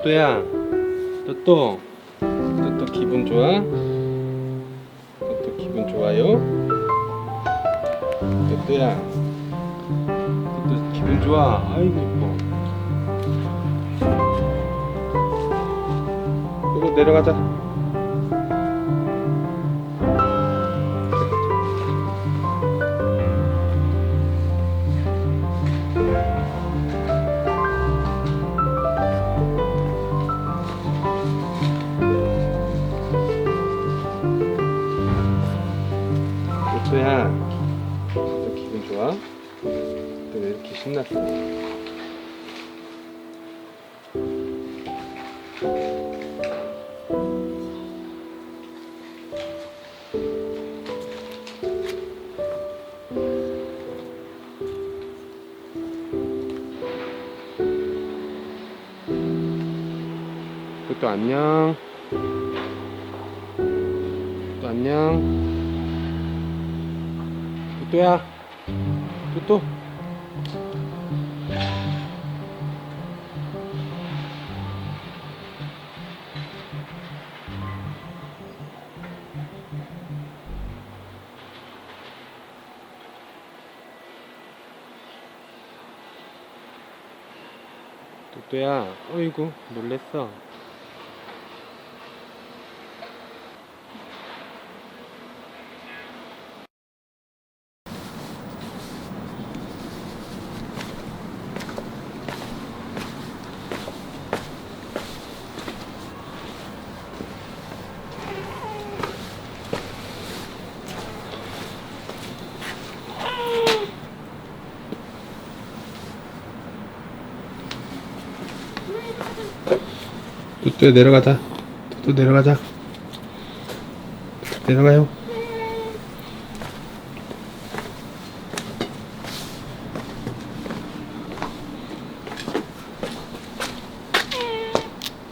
또또야. 또또. 또또 기분 좋아? 또또 기분 좋아요? 또또야. 또또 기분 좋아. 아이고 이뻐. 이거 내려가자 또또야 또 기분 좋아? 또왜 이렇게 신났어? 또 안녕. 또 안녕. 또야. 또 또. 또또야, 어이구, 놀랬어. 또또 내려가자. 또 내려가자. 내려가요.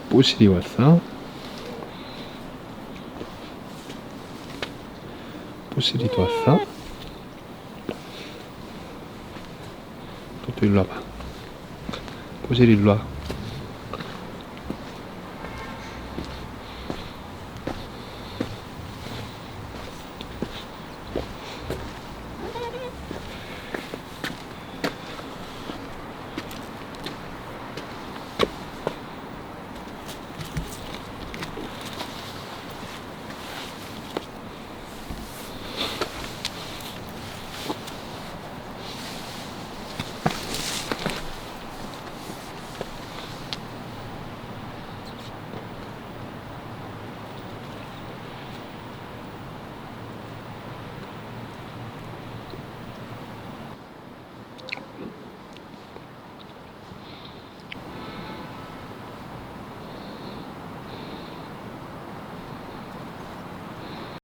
뽀실이 왔어. 뽀실이도 왔어. 또또 일로 와봐. 뽀실이 일로 와.